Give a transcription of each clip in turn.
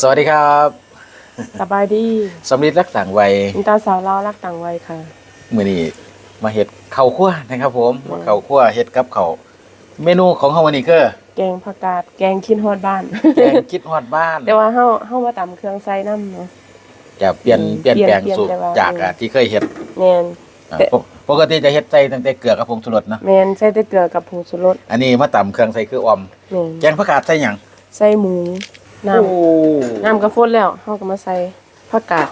สวัสดีครับสบายดีสำลิดรักต่างวัยมินตาสาวเล่าวรักต่างวัยค่ะมือนี้มาเห็ดข้าวคั่วนะครับ ผมมาข้าวคั่วเห็ดกับข้าวเมนูของเฮาวันนี้คือแกงผักกาดแกงคิดฮอดบ้านแกงคิดฮอดบ้าน แต่ว่าเฮาเฮามาตำเครื่องใส่น้ำเนาะจะเปลี่ยนอืมเปลี่ยนแปลงเปลี่ยนสูตรแต่ว่าจากอะที่เคยเห็ดแม่นอะแต่ปกปกติจะเห็ดใส่ตั้งแต่เกลือกับผงชูรสนะแม่นใส่แต่เกลือกับผงชูรสอันนี้มาตำเครื่องใส่คือออมแม่นแกงผักกาดใส่หยังใส่หมู น้โอ้ำน้ำกระฟดแล้วเฮาก็มาใส่ผักกาด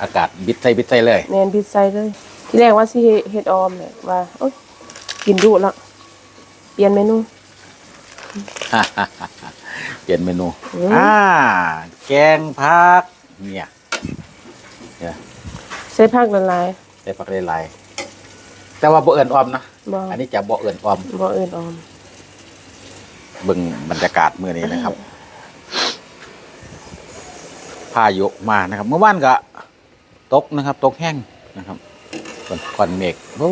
อากาศบิดใส่บิดใส่เลย แม่นพิดใส่เลยที่แรกว่าสิเฮ็ดออมเนี่ยว่าโอ๊ยกินดุแล้วเปลี่ยนเมนู เปลี่ยนเมนู อืม อ่า แกงผัก เนี่ยเนี่ยใส่ผักละลายใส่ผักหลายๆแต่ว่าบ่เอิ้นออมนะ บ่อันนี้จะบ่เอิ้นออม บ่เอิ้นออม เบิ่งบรรยากาศมื้อนี้นะครับ พายุมานะครับ เมื่อวานก็ตกนะครับ ตกแห้งนะครับฝนควันเมฆโอ้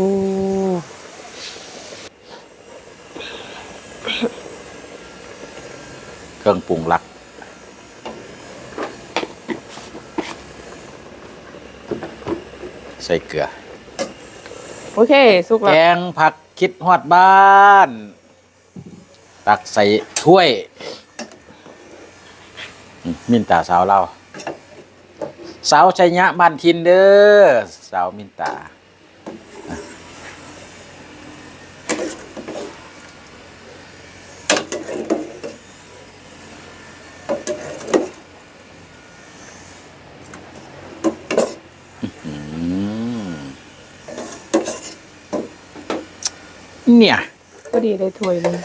เครื่องปรุงหลักใส่เกลือ โอเค สุกแกแล้วงผักคิดฮอดบ้าน ตักใส่ถ้วยอืมมินตาสาวเรา สาวชัยยะบ้านทินเด้อสาวมินตาอะอื้อหือเนี่ยพอดีได้ถ้วยหนึง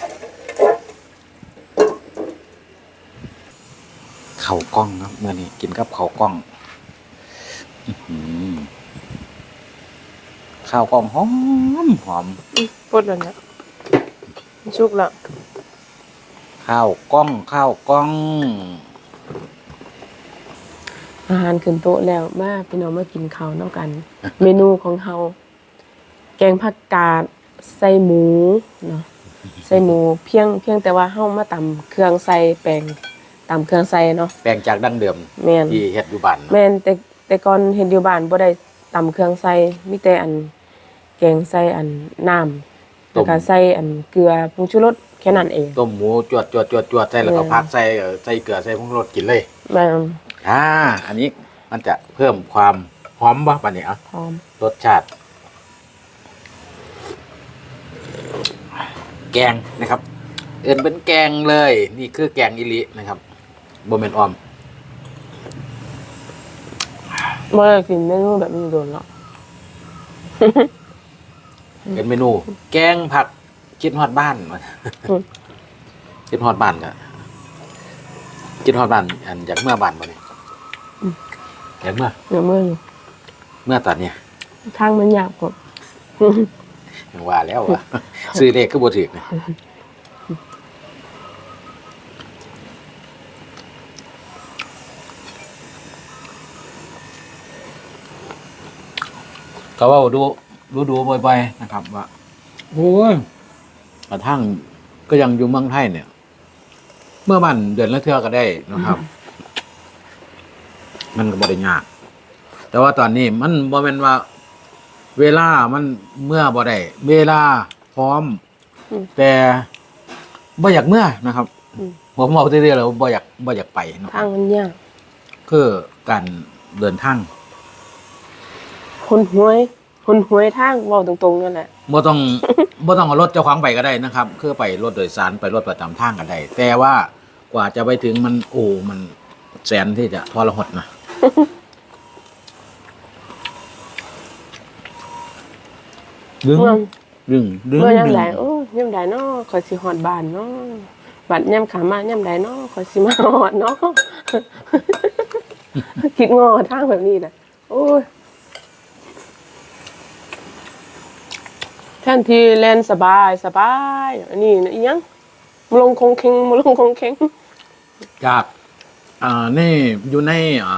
เข่ากล้องครับเมื่อนี้กินกับเข่ากล้องอื้อหือ ข้าวกล้องหอมหอมอื้อปดแล้วเนี่ยสุกแล้วข้าวกล้องข้าวกล้อง อาหารขึ้นโต๊ะแล้วมาพี่น้องมากินข้าวน้ำกัน เมนูของเฮาแกงผักกาดใส่หมูเนาะใส่หมูเพียงเพียงแต่ว่าเฮามาตำเครื่องใส่แป้งตำเครื่องใส่เนาะแปลงจากดั้งเดิมแม่นที่เฮ็ดอยู่บ้านเนาะแม่นแต่แต่ก่อนเห็นอยู่บ้านบ่ได้ตำเครื่องใส่มีแต่อันแกงใส่อันน้ำแล้วก็ใส่อันเกลือผงชูรสแค่นั้นเองต้มหมูจวดจวดจวดจวดใส่แล้วก็เออพักใส่เอ่อใส่เกลือใส่ผงชูรสกินเลย แม่นอ่า อันนี้มันจะเพิ่มความหอมบ่ปะเนี่ยอะหอมรสชาติ แกงนะครับ เอื่นเป็นแกงเลย นี่คือแกงอิลินะครับโบเมนออมบ่ได้กินเมนูแบบนี้โดนแล้ว เป็นเมนู แกงผักคิดฮอดบ้านอืมคิดฮอดบ้านก็คิดฮอดบ้าน อันอยากเมื่อบ้านบ่เนี่ยอยากเมื่อเดี๋ยวมื้อนี้เมื่อตอนเนี้ยทางมันยากกว่ายังว่าแล้วว่าซื้อเลขก็บ่ถูกนะก็เว่าดู ดูดูบ่อยๆนะครับว่าโอ้ยกระทั่งก็ยังอยู่เมืองไทยเนี่ย เมื่อมันเดือนละเทื่อก็ได้นะครับ มันก็บ่ได้ยาก แต่ว่าตอนนี้มันบ่แม่นว่า เวลามันเมื่อบ่ได้เวลาพร้อม อืม แต่บ่อยากเมื่อนะครับ อืมผมบอกเรื่อยๆแล้วบ่อยากบ่อยากไปเนาะทางมันยากคือการเดินทางคนหวย คนหวยทางเว้าตรงๆนั่นแหละบ่ต้อง บ่ต้องเอารถเจ้าของไปก็ได้นะครับ คือไปรถโดยสารไปรถประจำทางก็ได้ แต่ว่ากว่าจะไปถึงมันโอ้มันแสนที่จะทรหดนะ ดึง เมื่อดึง ดึงเมื่อยามดึงใดโอ้ยามใดเนาะข่อยสิฮอดบ้านเนาะบัดยามขามายามใดเนาะข่อยสิมาฮอดเนาะ คิดงอทางแบบนี้น่ะ โอ้ยแท นที่แล่นสบายสบายอันนี้น่ะอีหยังมาลงคงเคงมาลงคงเคงจากอ่านี่อยู่ในอ่า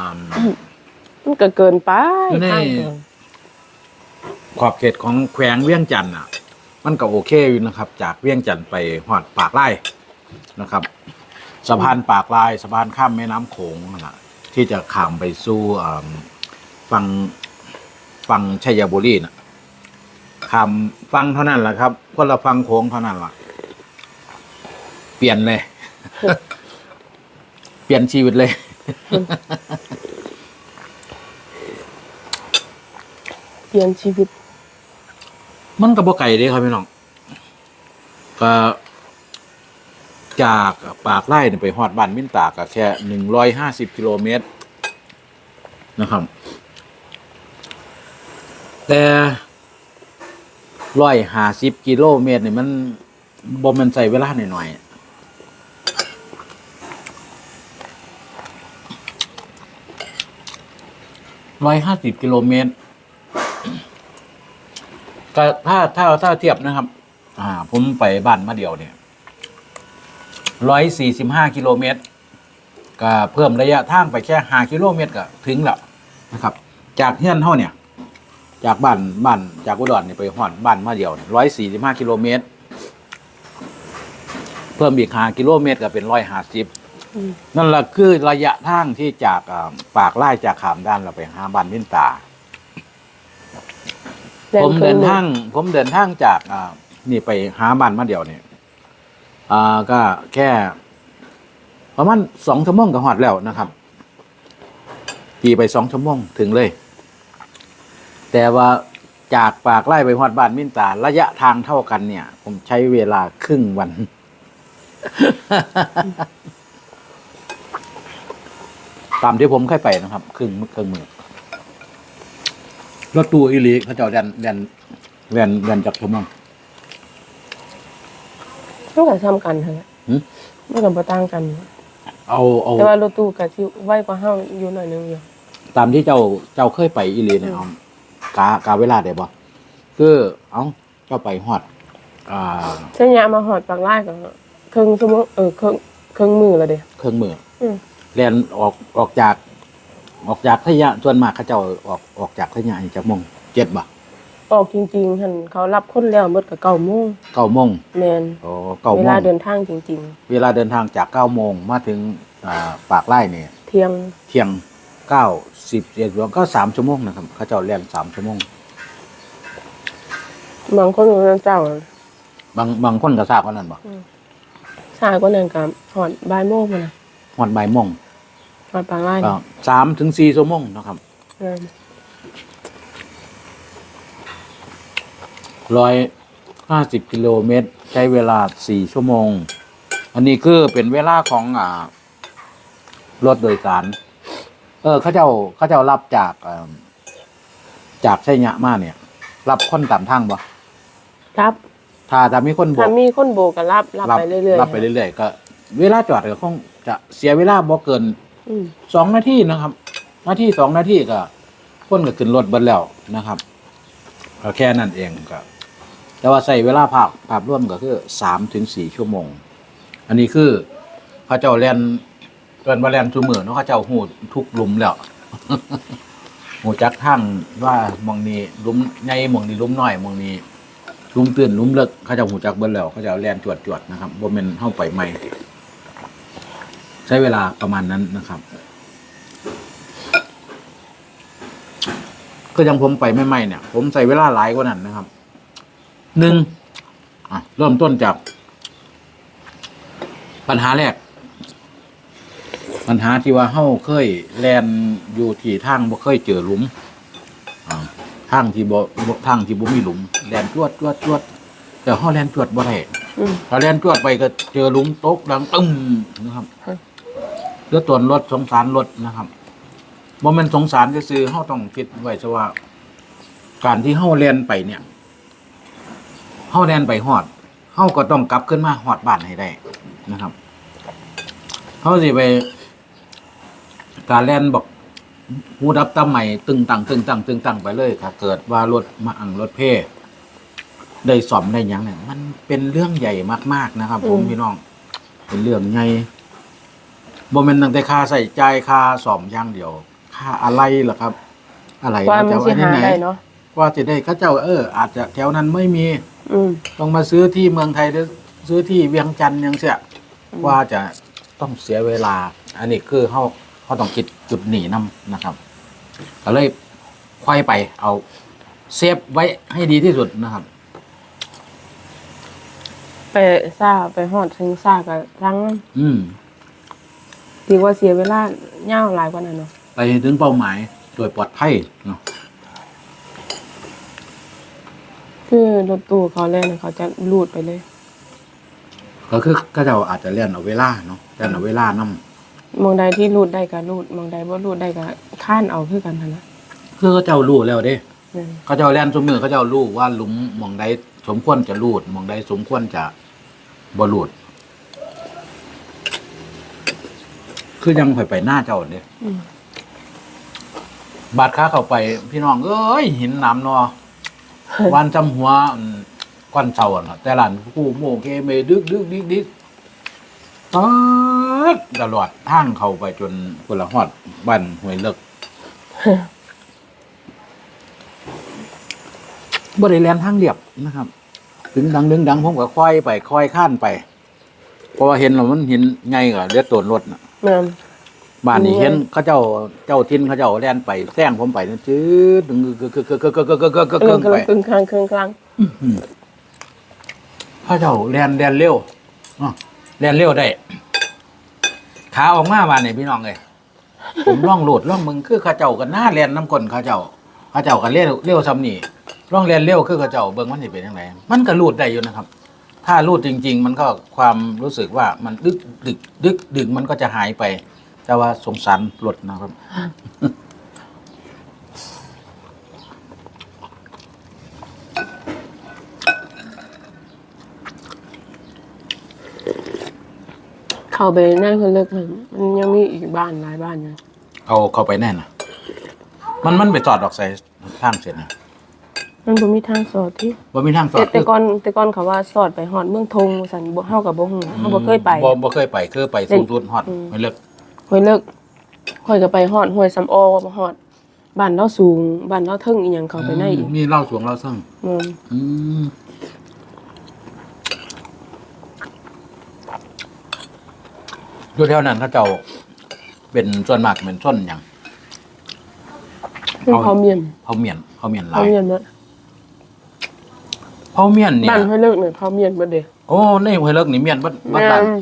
มันก็เกินไปอยู่ในทางเกินขอบเขตของแขวงเวียงจันทน์อะ มันก็โอเคอยู่นะครับ จากเวียงจันทน์ไปหอดปากไร่นะครับสะพานปากลายสะพานข้ามแม่น้ำโขงนั่นล่ะที่จะข้ามไปสู่อ่าฝั่งฝั่งชัยบุรีนะ ข้ามฟังเท่านั้นแหละครับ คนละฟังโขงเท่านั้นล่ะเปลี่ยนเลย เปลี่ยนชีวิตเลย เปลี่ยนชีวิต มันก็บ่ไกลเด้ครับพี่น้องก็จากปากไร่นี่ไปฮอดบ้านมินตาก็แค่หนึ่งร้อยห้าสิบกิโลเมตรนะครับ แต่ ร้อยห้าสิบกิโลเมตรนี่มันบ่มันใส่เวลาหน่อยๆร้อยห้าสิบกิโลเมตรก็ถ้าถ้าถ้าเทียบนะครับ อ่า ผมไปบ้านมาเดียวเนี่ยร้อยสี่สิบห้ากิโลเมตร ก็เพิ่มระยะทางไปแค่ห้ากิโลเมตรก็ถึงแล้วนะครับ จากเฮือนเท่าเนี่ย จากบ้านบ้านจากอุดรเนี่ยไปหอดบ้านมาเดียวร้อยสี่สิบห้ากิโลเมตร เพิ่มอีกห้ากิโลเมตรก็เป็นร้อยห้าสิบอืมนั่นแหละคือระยะทางที่จากอ่าปากไล่จากขามด้านเราไปหาบ้านวินตาแรงผมครึ่เดินหทางผมเดินทางจากอ่านี่ไปหาบ้านมาเดียวเนี่ยอ่าก็แค่ประมาณสองชั่วโมงก็หอดแล้วนะครับขี่ไปสองชั่วโมงถึงเลย แต่ว่าจากปากไล่ไปหอดบ้านมินตาระยะทางเท่ากันเนี่ย ผมใช้เวลาครึ่งวัน ตามที่ผมเคยไปนะครับ ครึ่งครึ่งมือรถตู้อีหลีเขาเจ้าแดนแดนแดนแดนจากชั่วโมงมันก็ซ้ำกันเท่านั้นหืมมันก็บ่ต่างกัน เอาเอา แต่ว่ารถตู้ก็สิไวกว่าเฮาอยู่หน่อยนึงอยู่ ตามที่เจ้าเจ้าเคยไปอีหลีเนี่ยเอา กากาเวลาได้บ่คือเอาเจ้าไปฮอดอ่าเส้นยามาหอดปากลายก็ครึ่งชั่วโมงเออครึ่งครึ่งมือแล้วเด้ เครื่องมืออืมแลนออกออกจาก ออกจากทะยะส่วนมากเขาเจ้าออกออกจากทะยะนี่จากโมงเจ็ดบ่ออกจริงๆหั่นเขารับคนแล้วหมดก็9โมงเก้าโมงแม่นโอ้เก้าเวโมลางเดินทางจริง เวลาเดินทางจากเก้าโมงมาถึงอ่าปากไร่เนี่ยๆเที่ยงเที่ยง เก้าสิบเจ็ดก็สามชั่วโมงนะครับเขาเจ้าแล่นสามชั่วโมง บางคนก็เจ้าบางบางคนก็ทราบว่านั้นบ่ชายก็นั่นก็หอดบ่ายโมงพุ่นน่ะฮอดบ่ายโมงหอดปากลายก็น่ะสามถึงสี่ชั่วโมงนะครับเออร้อยห้าสิบกิโลเมตร ใช้เวลาสี่ชั่วโมง อันนี้คือเป็นเวลาของอ่ารถโดยสาร เออ เขาเจ้าเขาเจ้ารับจากเอิ่มจากชัยยะมาเนี่ย รับคนตามทางบ่รับถ้าถ้ามีคนโบถ้ากมีคนโบกก็รับ รับไปเรื่อยๆรับไปเรื่อยๆก็เวลาจอดก็คงจะเสียเวลาบ่เกินอืมสองนาทีนะครับ นาทีสองนาทีก็คนก็ขึ้นรถเบิดแล้วนะครับก็แค่นั้นเองก็แต่ว่าใส่เวลาภาพภาพร่วมก็คือสามถึงสี่ชั่วโมง อันนี้คือพระเจ้าแลน เกินว่าแลนทุมือเนาะเขาเจ้าหูทุกหลุมแล้วหูจักทั้งว่าหมองนี้หลุมใหญ่หมองนี้หลุมน้อยหมองนี้หลุมตื่นหลุมเลิกเขาเจ้าหูจักเบิดแล้วเขาเจ้าแลนจวดจวดนะครับบ่แม่นเฮาไปใหม่ ใช้เวลาประมาณนั้นนะครับก็ยังผมไปไม่ไม่เนี่ย ผมใส่เวลาหลายกว่านั้นนะครับหนึ่งเริ่มต้นจาก ปัญหาแรก ปัญหาที่ว่าเฮ้าเคยแลนอยู่ที่ทางบ่เคยเจอหลุมอ่าทางที่บ่บ่ทางที่บ่มีหลุมแลนจวดจวดจวดแต่เฮ้าแลนจวดบ่ได้อืม ถ้าแลนจวดไปก็เจอหลุมตกดังตึ้มนะครับค่ะเลือดตวนรถสงสารรถนะครับบ่แม่นสงสารซื่อๆเฮาต้องคิดไว้ซะว่า การที่เฮาแล่นไปเนี่ยเฮาแล่นไปฮอดเฮาก็ต้องกลับขึ้นมาฮอดบ้านให้ได้นะครับเฮาสิไป การแล่นบอกหูดับตาใหม่ตึงตังตึงตังตึงตังไปเลยถ้าเกิดว่ารถมาอังรถเพ่ได้สอมได้หยังเนี่ยมันเป็นเรื่องใหญ่มากๆนะครับผมอืมพี่น้อง เป็นเรื่องใหญ่บ่แม่นตั้งแต่ค่าใส่ใจายค่าสอมอย่างเดียว ค่าอะไรล่ะครับ อะไรว่ามันจะสิไว้ที่หาไหนได้เนาะว่าจะได้เข้าเจ้าเออ อาจจะแถวนั้นไม่มี อืมต้องมาซื้อที่เมืองไทยหรือซื้อที่เวียงจันทร์ยังเสียอืมว่าจะต้องเสียเวลา อันนี้คือเขา เขาต้องคิดจุดหนีนํนะครับก็เลยควายไปเอาเซฟไว้ให้ดีที่สุดนะครับ ไปซ่าไปฮอดถึงซ่าก็ทั้งอืมดีกว่าเสียเวลายาวหลายกว่านั้นเนาะไปถึงเป้าหมายโดยปลอดภัยเนาะคือรถตู้เขาแล่นเขาจะลูดไปเลย ก็คือก็จะอาจจะเลี่ยนเอาเวลาเนาะเลี่ยนเอาเวลานำ มองใดที่รูดได้ก็รูดมองใดบ่รูดได้ก็ข้านเอาคือกันหั่นนะคือเขาเจ้ารู้แล้วเด้ นั่นเขาเจ้าเลี่ยนสมมือเขาเจ้ารู้ว่าหลุมหมองใดสมควรจะรูดหมองใดสมควรจะบ่รูด คือยังไปไปหน้าเจ้าเนี่ยอืมบาดค้าเข้าไป พี่น้องเอ้ยหินน้ำนอวันจำหัวอืมก้อนเสาอะเนาะแต่หลานผู้โมเคเมดึกดึกดิกดิกตอ ดตลอดทางเข้าไปจนพละฮอดบ้านห้วยเลิกบ่ได้แลนทางเรียบนะครับ ถึงดังดึงดังผมก็ค่อยไปค่อยข้านไปเพราะว่าเห็นแล้วมันเห็นไงก็เลือดตัวรถน่ะแม่น บ้านนี้อืมเห็นเขาเจ้าเจ้าทินเขาเจ้าแล่นไปแซงผมไปนั่นจืดดึงกึกกึกกึกกึกกึกกึกกึกกึกกึกเออกึกกำไปลังครึ่งกลางครึ่งกลางพระเจ้าแล่นแล่นเร็วอ้อแล่นเร็วได้ ขาออกมาบ้านนี่พี่น้องเลยผมล่องโหลดล่องมึงคือข้าเจ้ากันหน้าเรียนน้ำกลนข้าเจ้าข้าเจ้ากันเลี้ยวเลี้ยวซ้ำนี่ล่องเรียนเลี้ยวคือข้าเจ้าเบิ้งมันจะเป็นยังไงมันก็รูดได้อยู่นะครับ ถ้ารูดจริง ๆ มันก็ความรู้สึกว่ามันดึกดึกดึกดึกมันก็จะหายไป แต่ว่าสงสารหลดนะครับ เข้าไปในเพิ่นเลิกมันมันยังมีอีกบ้านหลายบ้านอยู่เอาเข้าไปแน่นะมันมันไปจอดดอกใส่ข้างเสร็จนะมันบ่มีทางสอดที่ว่ามีทางจอแต่ดแต่ก่อนแต่ก่อนเขาว่าสอดไปฮอดเมืองทงสันบ่เฮากับบ่ฮู้เฮาบ่เคยไป บ่บ่เคยไปคือไปสูงสุดฮอดอืม ไม่เลิกห้วยเลิกค่อยก็ไปฮอดห้วยสำออบ่ฮอดบ้านเราสูงบ้านเราเทิงอีหยังเข้าไปในอีกมีเหล่าสวงเหล่าซึ่งอืมอืม อยู่แถวนั้นเขาเจ้าเป็นส่วนมากเป็นส้นอย่างเป็นเขาเมียนเผาเมียนเผาเมียนหลาเขายเมียนเบิดเผาเมียนเนี่ยบ้านห้วยเลิกเนี่ยเขาเมียนเบิดเด้โอ้ในห้วยเลิกนี่เมียนบัดบัดบ้านแม่น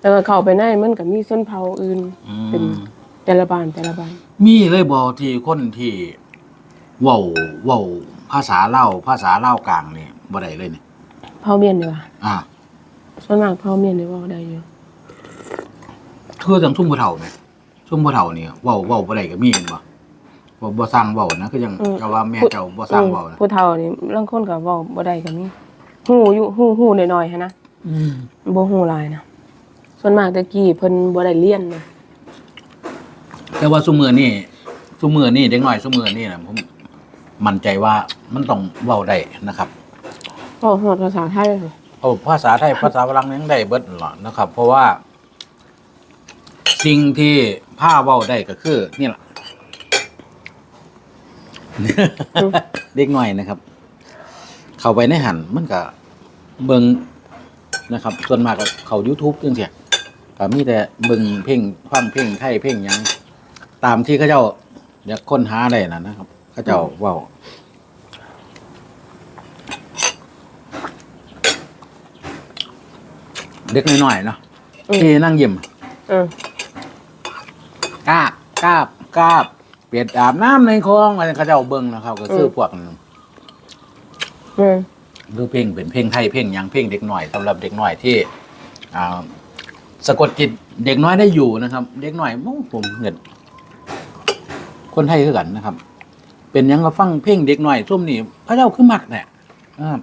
แล้วก็เข้าไปในมันก็มีชนเผ่าอื่น อืเป็นมแต่ละบ้านแต่ละบ้านมีเลยบอที่คนที่เว้าเว้าภาษาเล่าวภาษาเล่าวกลางนี่บ่ได้เลยนี่ เผ่าเมียนดีกว่าอ่า ส่วนมากเผ่าเมียนนี่เว้าได้อยู่ คือจังซุ่มผู้เฒ่าแหมซุ่มผู้เฒ่านี่เว้าเว้าบ่ได้ก็มีเห็นบ่บ่บ่สร้างเว้านะคือจังเจ้าว่าแม่เจ้าบ่สร้างเว้าอืนะมผู้เฒ่านี่ลางคนก็เว้าบ่ได้ก็มีฮู้อยู่ฮู้ฮู้น้อยๆหันนะอืมบ่ฮู้หลายนะส่วนมากแต่กี้เพิ่นบ่ได้เรียนนะแต่ว่าซุมื้อนี่ซุมื้อนี่เด็กน้อยซุมื้อนี่น่ะผมมั่นใจว่ามันต้องเว้าได้นะครับ เว้าฮอดภาษาไทยเลย เอาภาษาไทยภาษาฝรั่งยังได้เบิดหรอนะครับ เพราะว่า สิ่งที่ผ้าเว้าได้ก็คือ นี่แหละ เด็กหน่อยนะครับ เข้าไปในหันมันก็เบิงนะครับ ส่วนมากก็เขา YouTube จังซี่ก็มีแต่เบิงเพลงฟังเพลงไทยเพลงหยังตามที่เขาเจ้าอยากค้นหาได้นะนะครับเขาเจ้าเว้าเด็กน้อยๆเนาะอืมที่นั่งยิ้ม เออ กราบกราบกราบเปลี่ยนอาบน้ำในคลองอะไรเขาเจ้าเบิ่งนะครับก็คือพวกนั้นแม่นดูเพลงเป็นเพลงไทยเพลงหยังเพลงเด็กหน่อยสำหรับเด็กหน่อยที่อ่าสะกดจิตเด็กน้อยได้อยู่นะครับ เด็กหน่อยโอ้ผมเงินคนไทยคือกันนะครับ เป็นหยังก็ฟังเพลงเด็กหน่อยส้มนี่พระเจ้าคือมักเนี่ยนะ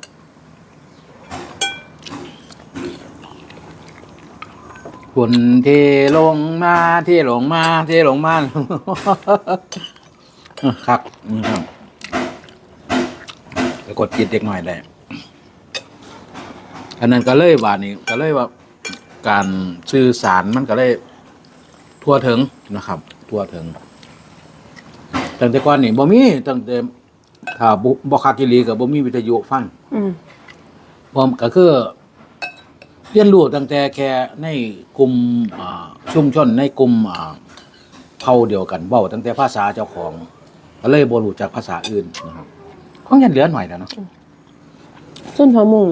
ครับคนที่ลงมาที่ลงมาที่ลงมาครับนี่ครับสะกดจิตเด็กหน่อยได้อันนั้นก็เลยว่านี่ก็เลยว่าการสื่อสารมันก็เลยทั่วถึงนะครับ ทั่วถึงตั้งแต่ก่อนนี่บ่มีตั้งแต่ถ้าบ่บ่คักอีหลีก็บ่มีวิทยุฟังอืมผมก็คือ เรียนรู้ตั้งแต่แค่ในกลุ่มอ่าชุมชนในกลุ่มอ่าเผ่าเดียวกันเว้าตั้งแต่ภาษาเจ้าของก็เลยบ่รู้จักภาษาอื่นนะครับของยันเหลือหน่อยแล้วเนาะส่วนพะมุง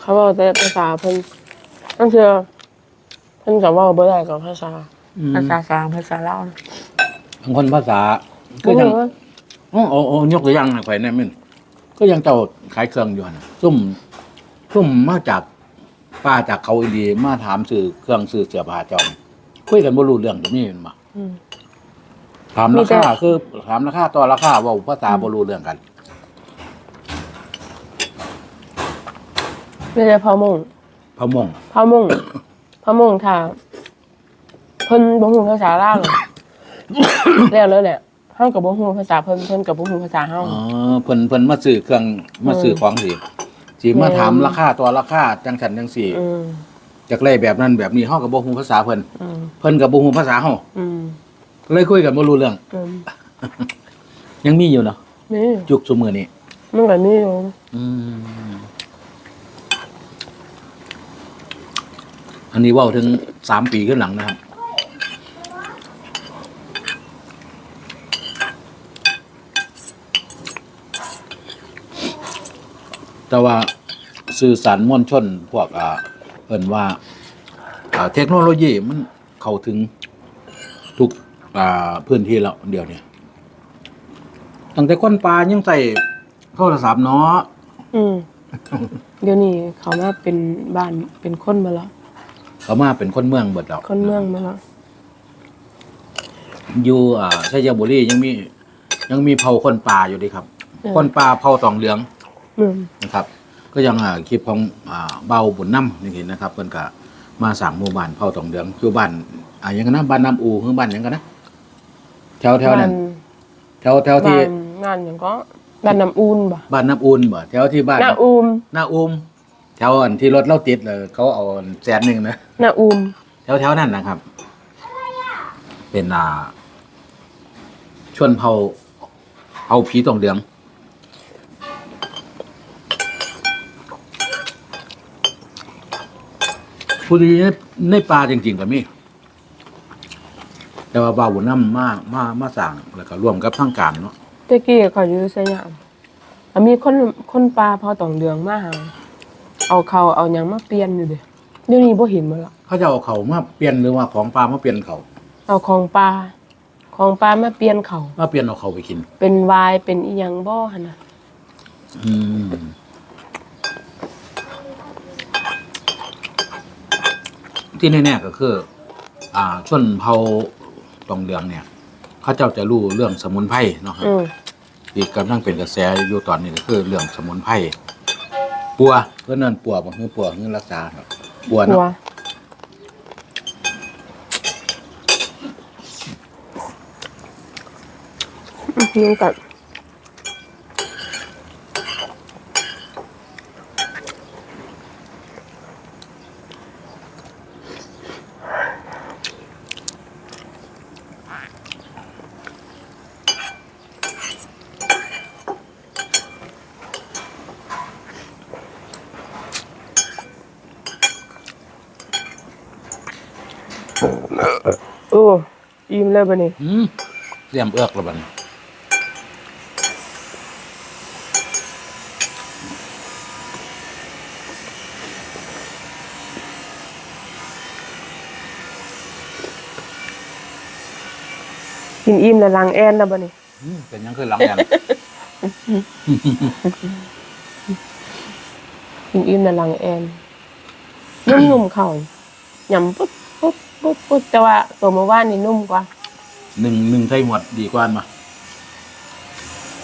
เขาบอกแต่ภาษาเพิ่นนั่นคือเพิ่นก็เว้าบ่ได้กับภาษาภาษาฝรั่งภาษาลาวบางคนภาษาก็ยังโอ้โอ้โอ้ยกตัวอย่างให้ข่อยแหน่มึนก็ยังเจ้าขายเครื่องอยู่หั่นน่ะซุ่มซุ่มมาจาก ป้าจากเขาอีดีมาถามซื้อเครื่องซื้อเสื้อผ้าเจ้าคุยกันบ่รู้เรื่องก็มีแม่นบ่อืม ถามมีราแต่ คาคือถามราคาต่อราคาเว่าภาษาบ่รู้เรื่องกัน ไม่ใช่พะมุงพะมงพะมุงพะมุงถ้าเพิ่นบ่ฮู้ภาษาลาวหรอกแล้วเลยแหละเฮาก็บ่ฮู้ภาษาเพิ่นเพิ่นก็บ่ฮู้ภาษาเฮา อ๋อเพิ่นเพิ่นมาซื้อเครื่องมาซื้อของสิ สิมาถามราคาต่อราคาจังซั่นจังซี่อืมจักไล่แบบนั้นแบบนี้เฮาก็บ่ฮู้ภาษาเพิ่นอืมเพิ่นก็บ่ฮู้ภาษาเฮาอืมเลยคุยกันบ่รู้เรื่อง อืมยังมีอยู่เนาะนี่ยุคซุมื้อนี้มันก็มีอยู่อืมอันนี้เว้าถึงสามปีขึ้นหลังนะครับ แต่ว่าสื่อสารมวลชนพวกอ่าเอิ่นว่าอ่าเทคโนโลยีมันเข้าถึงทุกอ่าพื้นที่แล้วเดียวเนี่ยตั้งแต่คนปลายังใส่โทรศัพท์เนาะอืมเดี๋ยวนี้เขามาเป็นบ้านเป็นคนมาแล้วเขามาเป็นคนเมืองเบิดแล้วคนเมืองมาแล้วอยู่อ่าชัยบุรียังมี ยังมีเผ่าคนป่าอยู่ดีครับ คนป่าเผ่าตองเหลือง อืมนะครับ ก็ยังอ่าคลิปของอ่าเบาบุญน้ำนี่เห็นนะครับเพิ่นก็มาสั่งหมู่บ้านเผ่าตองเหลืองอยู่บ้านอ่าหยังกันนะบ้านน้ำอูหรือบ้านหยังกันนะแถวแถวนั้นแถวแถวที่บ้านงานหยังก็บ้านน้ำอูนบ่บ้านน้ำอูนบ่แถวที่บ้านน้าอูมหน้าอูมแถวอันที่รถเราติดเลยเขาเอาแสนหนึ่งนะ น้าอูมแถวแถวนั้นนะครับ เป็นอ่าชนเผ่าเผ่าผีตองเหลือง ผู้ดีในในป่าจริงๆก็มีแต่ว่าบ่าวบุญน้ำมามามาสั่งแล้วก็ร่วมกับทางการเนาะตะกี้เขาอยู่สยามแล้วมีคนคนปลาพอตองเดืองมาหาเอาเขาเอาหยังมาเปลี่ยนอยู่เด้เดี๋ยวนี้บ่เห็นมาแล้วเขาจะเอาเขามาเปลี่ยนหรือว่าของปลามาเปลี่ยนเขาเอาของปลาของปลามาเปลี่ยนเขามาเปลี่ยนเอาเขาไปกิน เป็นวายเป็นอีหยังบ่หั่นน่ะอืม ที่แน่ๆก็คือ อ่าชนเผ่าตองเหลืองเนี่ย เขาเจ้าจะรู้เรื่องสมุนไพรเนาะครับอืมที่กำลังเป็นกระแสอยู่ตอนนี้ก็คือเรื่องสมุนไพรปัวเพื่อนนั่นปัวบ่คือปัวคือรักษาครับปัวหัเนาะวอืมยุงกัดโอ้ อิ่มแล้วบัดนี้อืมเตรียมเอือกแล้วบัดนี้กินอิ่มแล้วล้างแอนแล้วบัดนี้อืมเป็นหยังคือหลังแอน กินอิ่มแล้วล้างแอนนุ่มๆเข้าหยำปุ๊บปุ๊บปุ๊บปุ๊บแต่ว่าตัวเมื่อวานนี่นุ่มกว่า หนึ่งหนึ่งไทยหมดดีกว่ามา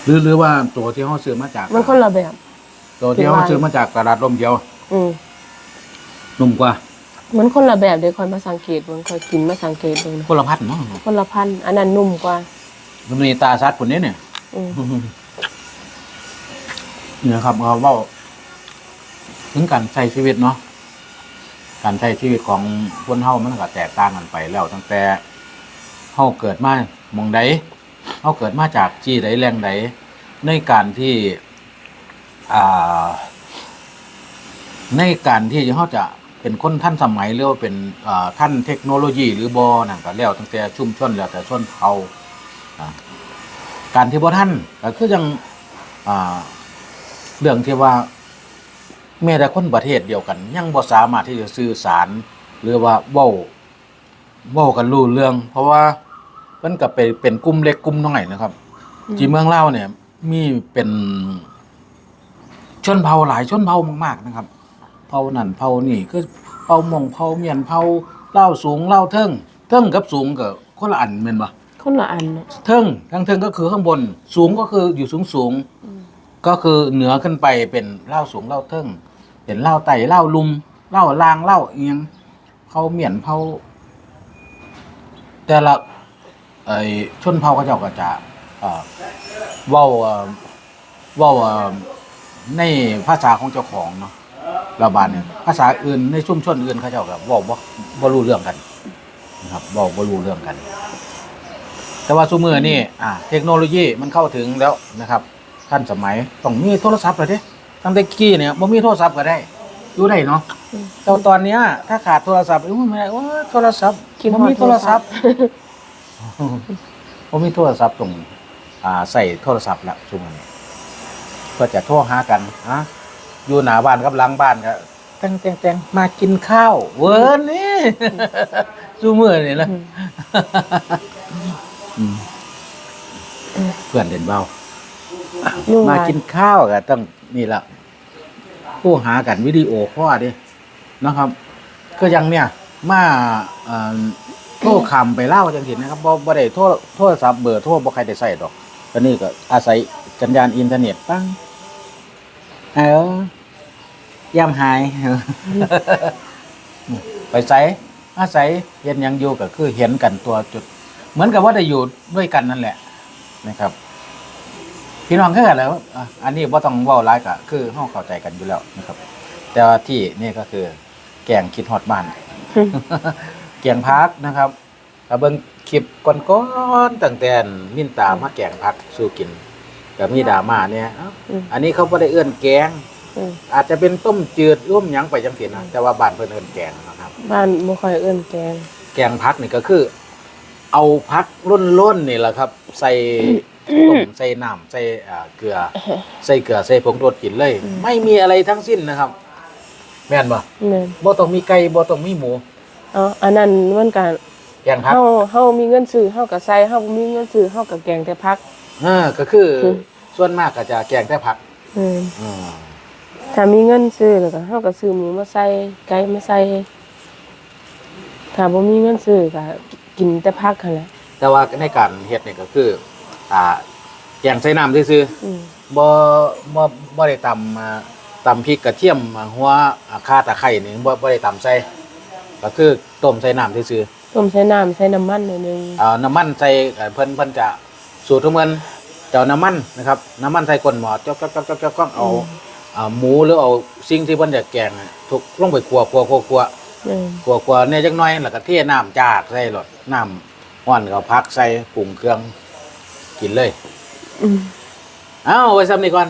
หรือหรือว่าตัวที่เขาซื้อมาจากมันคนละแบบ ตัวที่เขาซื้อมาจากตลาดร่มเขียวอืมนุ่มกว่ามันคนละแบบเดี๋ยวคอยมาสังเกตเบิ่งคอยกินมาสังเกตเบิ่งนะคนละพันเนาะคนละพันธุ์อันนั้นนุ่มกว่ามันมีตาซัดคนนี้เนี่ยอืมเนี่ยครับเราเล่าถึงการใช้ชีวิตเนาะการใช้ชีวิตของคนเฮามันก็แตกต่างกันไปแล้วตั้งแต่ เฮาเกิดมาหมองใดเฮาเกิดมาจากจี้ใดแรงใดในการที่อ่าในการที่เขาจะเป็นคนท่านสมัยหรือว่าเป็นอ่อท่านเทคโนโลยี หรือบอนั่นก็แล้วตั้งแต่ชุมชนแล้วแต่ชนเผ่าอ่าการที่บ่ท่านก็คือยังอ่าเรื่องที่ว่าแม้แต่คนประเทศเดียวกัน ยังบ่สามารถที่จะสื่อสาร หรือว่าเว้า เว้ากันรู้เรื่อง เพราะว่ามันก็เป็นเป็นกลุ่มเล็กกลุ่มน้อยนะครับจีเมืองเล่าวเนี่ย มีเป็นชนเผ่าหลายชนเผ่ามากๆนะครับ เผ่านั่นเผ่านี่คือเผ่าหมองเผ่าเมียนเผ่าเล่าวสูงเล่าวเทิงเทิงกับสูงกับคนละอันแม่นบ่คนละอันเนาะเทิงทางเทิงก็คือข้างบน สูงก็คืออยู่สูงสูงๆก็คือเหนือขึ้นไปเป็นเล่าวสูงเล่าวเทิงเป็นเล่าวไต่เล่าวลุมเล่าวลางเล่าวเอียงเผ่าเมียนเผ่า แต่ละไอ้ชนเผ่าเขาเจ้าก็จะเอ่อเว้าเอ่อเว้าเอ่อในภาษาของเจ้าของเนาะระบาดเนี่ยภาษาอื่นในชุมชนอื่นเขาเจ้าก็เว้าบ่บ่รู้เรื่องกันนะครับเว้าบ่รู้เรื่องกัน แต่ว่าซุมือนี่อ่าเทคโนโลยีมันเข้าถึงแล้วนะครับท่านสมัยต้องมีโทรศัพท์เลยเด้ตั้งแต่กี้เนี่ยบ่มีโทรศัพท์ก็ได้ อยู่ได้เนาะแต่ตอนเนี้ย ถ้าขาดโทรศัพท์อุ้ยไม่ได้ว่าโทรศัพท์คิดบ่ฮอดมีโทรศัพท์บ่มีโทรศัพท์ตรงอ่าใส่โทรศัพท์ละซุมือนี้ก็จะโทรหากันฮะอยู่หน้าบ้านกับหลังบ้านก็แตงแตงแตงมากินข้าว เวิร์นนี่ซุมือนี่นะอืมเพื่อนเด่นเบายุ่งมาหลายกินข้าวก็ต้องนี่ละ ผู้หากันวิดีโอข้อดินะครับ ก็ยังเนี่ยมาโทรคำไปเล่าจังสินะครับบ่บ่ได้โทรโทรศัพท์เบอร์โทรบ่ใครได้ใส่ดอกตอนนี้ก็อาศัยสัญญาณอินเทอร์เน็ตปั้งเออย่ำหาย ไปใส่อาศัยเห็นยังอยู่ก็คือเห็นกันตัวจุด เหมือนกับว่าได้อยู่ด้วยกันนั่นแหละนะครับ พี่น้องคือกันแล้วอะอันนี้ว่าต้องเว้าร้ายก็คือเฮาเข้าใจกันอยู่แล้วนะครับ แต่ว่าที่นี่ก็คือ แกงคิดฮอดบ้าน แกงพักนะครับถ้าเบิ่งคลิปก่อนๆตั้งแต่มินตามาแกงพักสู้กินก็มีดราม่าเนี่ยเอ้าอืม อันนี้เขาบ่ได้เอื้อนแกง อืมอาจจะเป็นต้มจืดร่วมหยังไปจังซี่นะแต่ว่าบ้านเพิ่นเอื้อนแกงนะครับ บ้านบ่ค่อยเอิ้นแกง แกงพักนี่ก็คือ เอาพักล้นๆนี่แหละครับ ใส่ ต้มใส่น้ำใส่อ่าเกลือ ใส่เกลือใส่ผงรสกินเลยอืมไม่มีอะไรทั้งสิ้นนะครับ แม่นบ่แม่นบ่ต้องมีไก่บ่ต้องมีหมูเอ๋ออันนั้นมันก็แกงพักเฮาเฮามีเงินซื้อเฮาก็ใส่เฮาบ่มีเงินซื้อเฮาก็แกงแต่พัก เออก็คือคือส่วนมากก็จะแกงแต่ผักอืมอืมถ้ามีเงินซื้อแล้วก็เฮาก็ซื้อหมูมาใส่ไก่มาใส่ถ้าบ่มีเงินซื้อก็กินแต่พักหั่นแหละแต่ว่าในการเฮ็ดนี่ก็คือ อ่าแกงใส่น้ำซื่ออืมๆบ่บ่บ่ได้ตำอ่าตำพริกกระเทียมอ่าหัวอ่าข่าตะไคร้นี่บ่บ่ได้ตำใส่ก็คือต้มใส่น้ำซื่อๆต้มใส่น้ำใส่น้ำมันหน่อยหนึงเอาน้ำมันใส่เอ่อเพิ่นเพิ่นจะสูตรของเพิ่นจะเอาน้ำมันนะครับ น้ำมันใส่ก้นหม้อจ๊อกจ๊อกจ๊อกจ๊อกจ๊อกเอาเอาหมูหรือเอาสิ่งที่เพิ่นจะแกงน่ะทุกลงไปคั่วคั่วคั่วคั่วอืมคั่วคั่วเนี่ยจักหน่อยแล้วก็เทน้ำจากใส่รถน้ำร้อนก็พักใส่ปรุงเครื่อง กินเลย อืมเอาไว้ซ้ำนี้ก่อน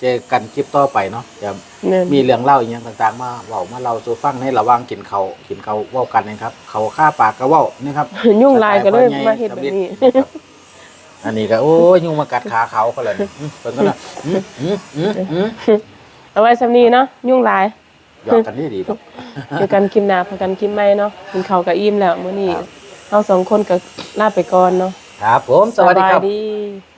เจอกันคลิปต่อไปเนาะจะแม่นมีเรื่องเล่าอีกอย่างต่าง ๆ มาเว้ามาเล่าสู่ฟังในระหว่างกินเขาวกินเขาวเว้ากันนะครับ เขาฆ่าปากก็เว้านะครับ ยุ่งหลายก็เลยมาเฮ็ดแบบนี้ครับอันนี้ก็โอ้ยยุงมากัดขาเขาเขาเลยอืมเพิ่นก็นะอืมอืมอืมอืมเอาไว้สำนี้เนาะยุ่งหลายหยอกกันดีดีครับ เจอกันคลิปหน้าพบกันคลิปใหม่เนาะกินข้าวกับอิ่มแล้วมื้อนี้ครับเฮาสองคนก็ลาไปก่อนเนาะ ครับผมสวัสดีครับ